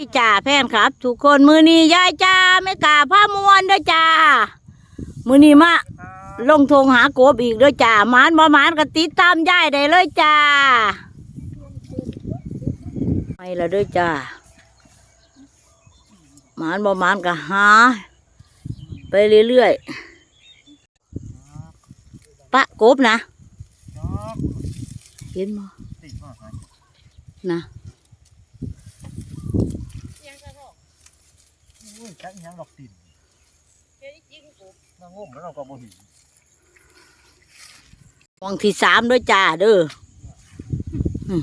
พี่จ่าแฟนครับ ทุกคนมือนี้ยายจ้าไม่กล้าผ้ามวนเด้วยจ้ามือนี้มาลงทงหากบอีกเด้วยจ้าหมานบ่หมานก็ติดตามยายได้เลยจ้าไปแล้วเด้วยจ้าหมานบ่หมานก็หา ไปเรื่อยๆปะกบนะ เห็นบ่นะ จักยังดอกติ่นนางงมแล้วเราก็บ่เห็นวังที่สามด้วยจ้าเด้ออืม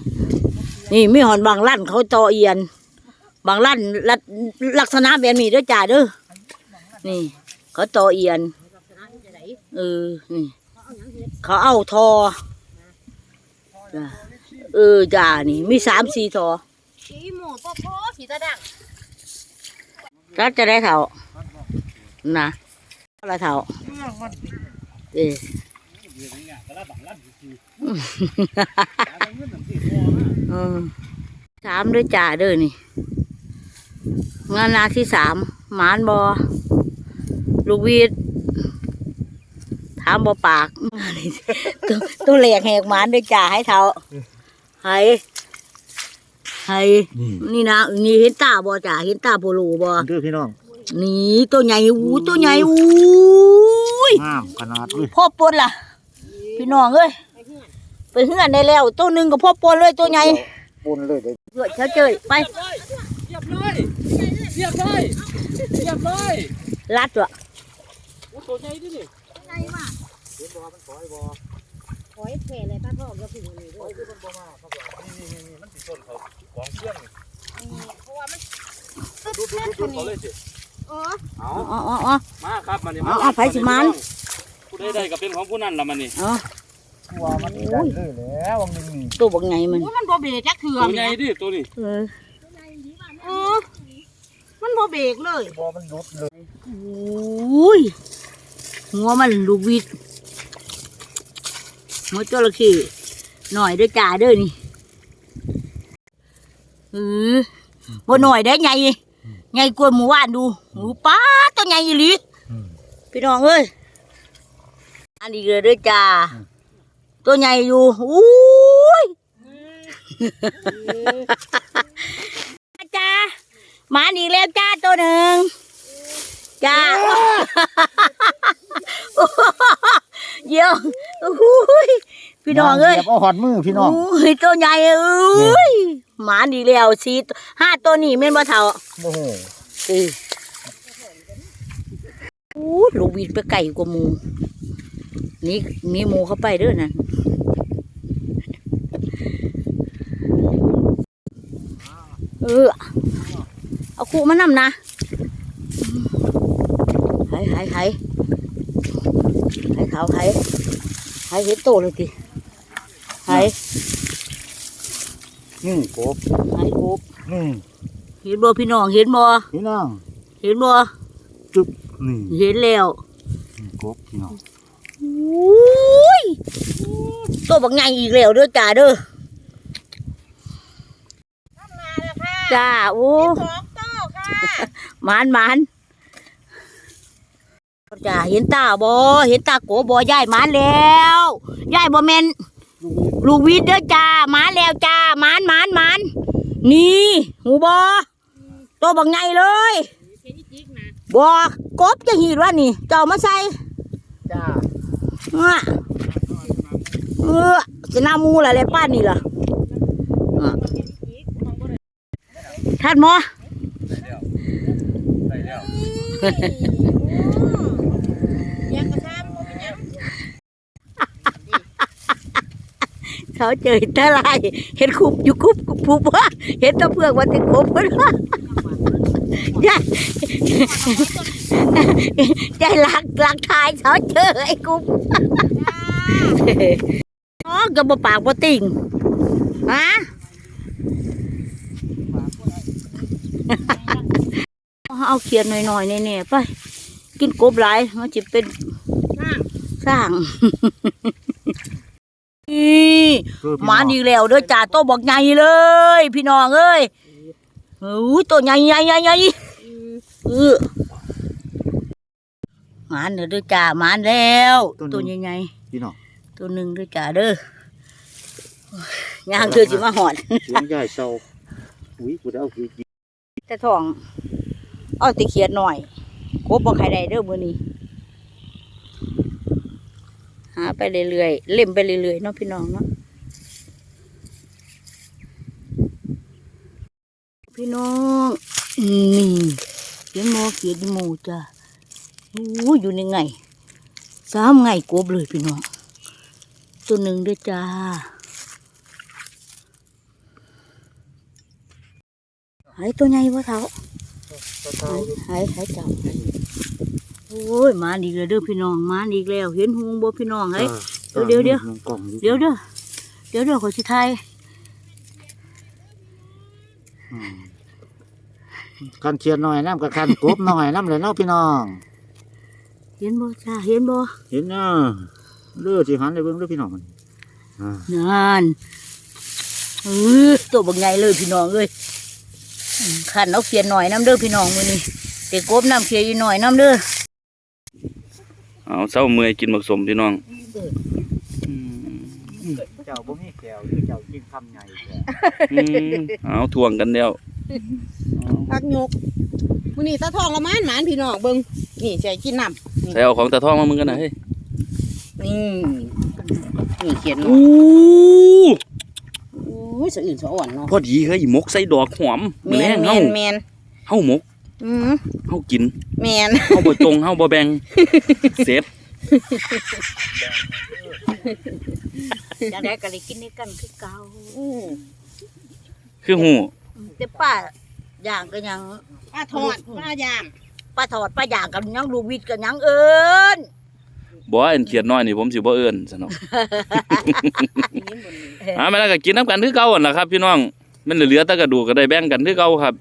นี่มีหอนบางลั่นเขาต่อเอียน บางลั่นลักลักษณะแบบนี้ด้วยจ้าเด้อนี่ เขาต่อเอียนเออนี่เขาเอาทอจ้ะเออจ้านี่มีสามสี่ทอ สีหมูปอพอสีตะดัง รักจะได้เท่านะละเท่าเอออเรื่องนี้ก็ละเงินหนังสือพอนะเออสามด้วยจ่าเด้อนี่งานนาที่สามหมานบอลูกวีดถามบอปากตัวตัวแหลกแหกหมานด้วยจ่าให้เท่าให้ ให้นี่นะนี่เห็นตาบอจ่าเห็นตาโปโลบอเด้อพี่น้อง นี่ตัวใหญ่อู้ตัวใหญ่อู้ยงามขนาดเลยพ่อปนล่ะ พี่น้องเอ้ยไปเฮือนได้แล้วตัวหนึ่งกับพ่อปนเลยตัวใหญ่ปนเลยเด้อเฮ้ยเฉาเจยไปเรียบร้อยเรียบร้อยเรียบร้อยลัดวะโอ้ตัวใหญ่ดินี่อะไรวะเห็นบ่มันปล่อยบ่ หอยแผ่เลยป้าพ่อก็ถึงนี่ปล่อยคือมันบ่มาครับว่านี่นี่นี่มันสิชนเขาของเครื่องนี่เพราะว่ามันดูดูดูดูเขาเลยสิเออเอาอ๋ออ๋ออ๋อมาครับมันนี่เอาเอาไผสิมันผู้ใดได้ก็เป็นของผู้นั้นละมันนี่อ๋อตัวมันได้เลยแล้ววังหนึงนี่ตัวบักไงมันโอ้ยมันบ่เบรกจักเถื่อตัวใหญ่ดิตัวนี้เออเออมันบ่เบรกเลยบ่มันรุดเลยอุ้ยหัวมันลูกวิด หัวจระเข้หน่อยเด้วยจ่าเด้อนี่เออบ่หน่อยได้ไงไงกวนหมู่บ้านดูหมูป้าตัวใหญ่อีหลีอืมพี่น้องเอ้ยอันนี้เลยด้วยจ้าตัวใหญ่อยู่อุ้ยจ้ามาอีกแล้วจ้าตัวหนึ่งจ้าเยี่ยมอุ้ย พี่น้องเอ้ยเหยียบเอาหอดมือพี่น้องอุ้ยตัวใหญ่เอ้ยหมาอีกแล้วสี่ตัวห้าตัวนี่แม่นบ่เท่าโอ้โหเอออู้ลูกวินไปไก่กว่าหมูนี่มีหมูเข้าไปเด้วยนั่นเออเอาคู่มานำนะหายหายหายหายขาวหายหายเห็นโตเลยติ หายนี่กบหายโอบนี่เห็นบ่พี่น้องเห็นบ่พี่น้องเห็นบ่จึ๊บนี่เห็นแล้วนี่กบพี่น้องอุ้ยตัวบักใหญ่อีกแล้วเด้อจ้าเด้อมาแล้วค่ะจ้าโอ้สองโต้ค่ะหมานหมานจ้าเห็นตาบ่เห็นตาโกบ่ยายหมานแล้วยายบ่แม่น ลูกวิทย์เด้อจ้าหมานแล้วจ้าหมานหมานหมานนี่หูบ่ตัวบักใหญ่เลยเห็นอีจิกนะบ่กบจะหีดว่านี่ เจ้ามาใส่จ้าเออเออจะน้ามูอะไรป้านนี่ล่ะเออท่านหมอใส่แล้วยังกระซ้ำบ่เป็นหยัง เขาเจอตะไลายเห็นคุบอยู่คุบคุบว่าเห็นตะเพื่อกวันที่คุบเพิ่นว่ายายยายหลักหลักทายเขาเจอไอ้คุบอ๋อก็บ่ปากบ่ติ่งฮะเอาเขียนหน่อยๆแน่ๆไป กินกบหลายมันจะเป็นข้างสร้าง นี่เออพี่หมาน้องดีแล้วเด้อจ่าโตบอกใหญ่เลย พี่น้องเอ้ยโอ้ยตัวใหญ่ใหญ่ใหญ่ใหญ่อืมเออหมานเด้อเด้อจ้าหมานแล้วตัวใหญ่ใหญ่พี่น้องๆตัวหนึ่งเด้อจ้าเด้อย่างเธอจิมาหอดเสียงใหญ่เศร้าอุ้ยกูได้เอาคือกินแต่ทอง เอาแติเขียดหน่อยโคบบ่ใครได้เด้อมื้อนี้ หาไปเรื่อยๆเล่มไปเรื่อยๆเนาะพี่น้องเนาะพี่น้องนี่เขียนหมอเขียนหมูจ้ะโอ้ยอยู่ในไงสามไงกบเลยพี่น้องตัวหนึ่งเด้วยจ้าหายตัวใหญ่วะเท้าหายหายหายจับ โอ้ยมาดีเลยเด้อพี่น้องมาดีแล้ว เห็นหงบ่พี่น้องเฮ้ยเดี๋ยวเดี๋ยวมันกล่องอยู่เดี๋ยวเด้อเดี๋ยวเด้อขอสิไทยอืมคันเชียนหน่อยน้ำกับคันกบหน่อยน้ำเลยเนาะพี่น้อง เห็นบ่จ้าเห็นบ่เห็นเนาะเลือดสิหันเลยเบิ่งเลือพี่น้องมันอ่านั่นเออตัวบักใหญ่เลยพี่น้องเอ้ยอืมขันเอาเขียนหน่อยน้ำเด้อพี่น้องมื้อนี้เด็กกบน้ำเขียนอีกหน่อยน้ำเด้อ เอาเศร้าเมื่อยกินหมักสมพี่น้องเจ้าบ่มีแก้วคือเจ้ากินคำใหญ่แท้อืมเอาทวงกันแล้วเอาพักยกมื้อนี้ตาทองละมานหมานพี่น้องเบิ่งนี่สิให้กินน้ำใส่เอาของตาทองมามึงกันนะเฮ้ยนี่นี่เขียนหน่อยอู้โอ้ยสะอื่นสะอ่อนเนาะพอดีเฮ้ยหมกใส่ดอกหอมแมแม่นงแมเฮานแมนเฮาหมก อืมเฮากินแมนเฮาบ่ตรงเฮาบ่แบ่งเสร็จจังได้ก็เลยกินนี่กันคือเก่าอืมคือหูแต่ป้าย่างก็ยังป้าทอดป้าย่างป้าถอดป้าย่างกันยังลูกวิทย์กันยังเอิญบ่อันเขียดน้อยนี่ผมสิบ่เอิ้นซะเนาะนี่บนนี้อ่ามาแล้วก็กินน้ำกันคือเก่าหั่นล่ะครับพี่น้องมันเหลือแต่กระดูกก็ได้แบ่งกันคือเก่าครับ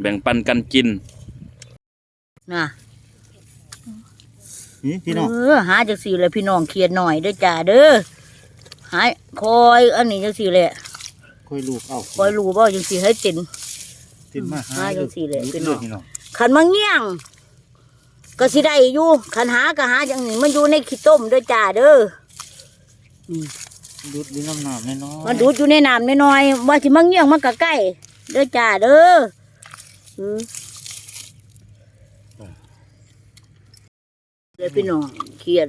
แบ่งปันกันกินน่ะนี่พี่น้องเออหาจังสี่เลยพี่น้องเครียดหน่อยเด้อจ้าเด้อหายคอยอันนี้จังสี่เลยค่อยลูกเอาคอยรู้บ่จังสี่ให้ตินติดมาหาจังสิเลยพี่พี่น้น้อองงพี่น้องขันมาเงี้ยงก็สิได้อยู่ขันหาก็หาจังนี้มันอยู่ในขี้ต้มเด้อจ้าเด้อดูดดินน้ำน้ำน้อยๆมันดูดอยู่ในน้ำน้อยๆว่าสิมาเงี้ยงมันก็ใกล้เด้อจ้าเด้อ เออเลยพี่น้องเครียด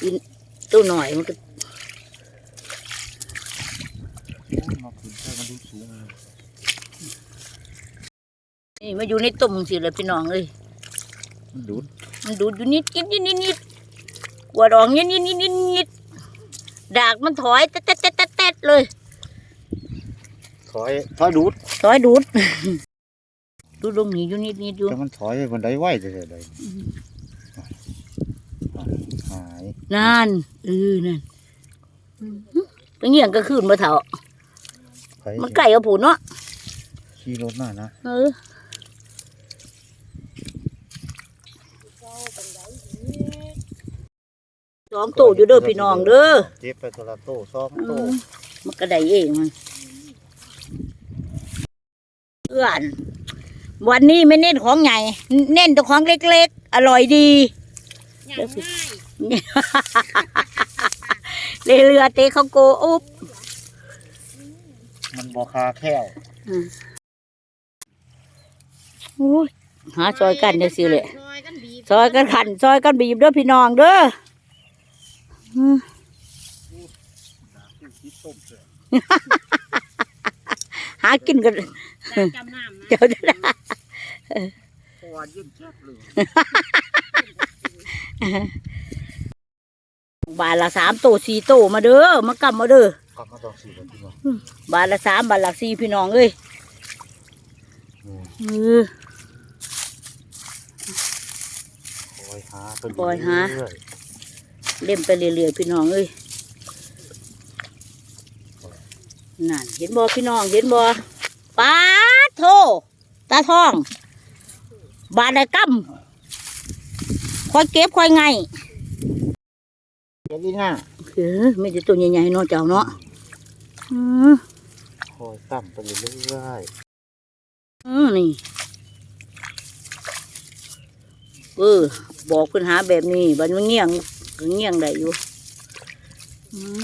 กินตัวหน่อยมันก็มาขึ้นไปมันดูสูงเลยนี่มาอยู่ในตุ่มสิเลยพี่น้องเอ้ยมันดูดมันดูดอยู่นิดนิดนิดนิดนิดกลัวดองนิดนิดนิดนิดนิดดากมันถอยแตะแตะแตะแตะแตะเลย ถอยถอยดูดถอยดูด ดูดลงนี้อยู่นิดนิดอยู่แต่มันถอยไปบนไดไหวจะได้เลยหายนั่นเออนั่นไปเงี้ยงก็ขึ้นมาเถอะไปมันไก่เอาผูนเนาะขี่รถมานะเออสองตัวอยู่เด้อพี่น้องเด้อเจ็บไปตัวละโต้สองเอโต้อมันก็ได้เองมัน เอื้อนวันนี้ไม่เน้นของใหญ่ เน้นแต่ของเล็กๆ อร่อยดีย่างง่ายเรือเรือเตะเขาโกอุ๊บมันบอคาแค้วโอ้ยหาซอยกันเดี๋ยวสิเลยซอยกันบีบซอยกันขันซอยกันบีบเด้อพี่น้องเด้ออืมหากินกันได้ จำน้ำนะเดี๋ยวเดี๋ยวนะเพราะว่ายิ่งเจ็บเลยบาทละสามโตสี่โตมาเด้อมากำมาเด้อกลับมาต้องสี่แล้วพี่น้องบาทละสามบาทละสี่พี่น้องเอ้ยอืมเออปล่อยหาไปปล่อยหาเรื่อยเล่มไปเรื่อยๆพี่น้องเอ้ยนั่นเห็นบ่พี่น้องเห็นบ่ ป้าดโทตาทอง บาทละกำคอยเก็บคอยไงๆเดี๋ยวนี้นะเออไม่ใช่ตัวใหญ่ๆเนาะเจ้าเนาะอืมคอยตั้มไปเรื่อยอืมนี่เออบอกเพิ่นหาแบบนี้บัดมันเงี่ยงก็เงี่ยงได้อยู่อืม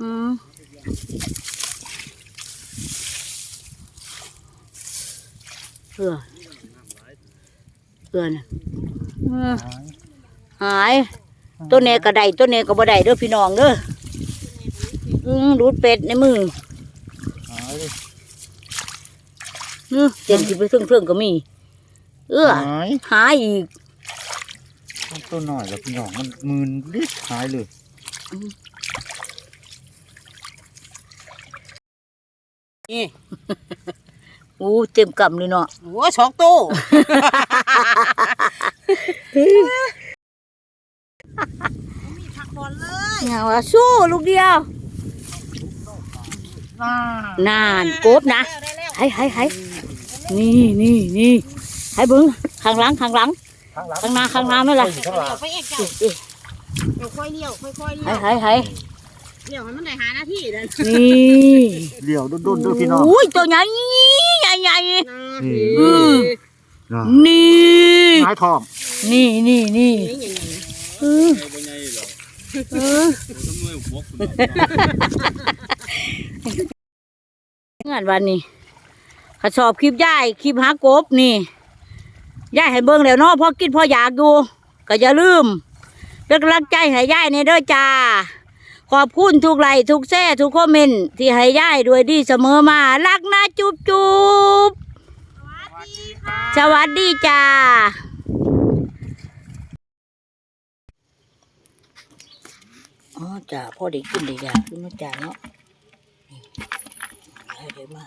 อืมเออ เออน่ะเออหาย ตัวเนก็ได้ตัวเนก็บ่ได้เด้อพี่น้องเด้ออืมดูดเป็ดในมือหายเลยอือเต็มที่ไปเครื่องเครื่องๆก็มี เออหายหายอีกมันตัวน้อยแล้วพี่น้องมันมืนลิดหายเลยนี่ อู้เต็มกำเลยเนาะโอ้ช็อกโต้อย่างว่าสู้ลูกเดียวน่านานโกบนะให้ให้ให้นี่นี่นี่ให้เบิ้งข้างหลังข้างหลังข้างหลัง ข้างหน้าข้างหน้าไม่ล่ะข้างหลังไปเอกจ้ะเอ๊ะเดี๋ยวค่อยเลี้ยวค่อยๆเลี้ให้ยวให้ให้เลี้ยวให้มันได้หาหน้าที่นั่นนี่เดี่ยวดุนๆด้วยพี่น้องอุ้ยตัวใหญ่ ใหญ่ใหญ่นี่อืมน่ะนี่หายทองนี่นี่นี่เออเอองานวันนี้ข้าชอบคลิปย่ายคลิปหากบนี่ย่ายให้เบิ่งแล้วเนาะพอกินพออยากดูก็อย่าลืมเป็นกำลังใจให้ย่ายในเด้อจ้า ขอบคุณทุกไลค์ทุกแซ่ทุกคอมเมนต์ที่ให้ย่ายด้วยดีเสมอมา รักนะจุบจุบสวัสดีจ้าอ๋อจ้าพ่อได้กินได้อยากขึ้นมาจ้าเนาะนี่ให้ได้มา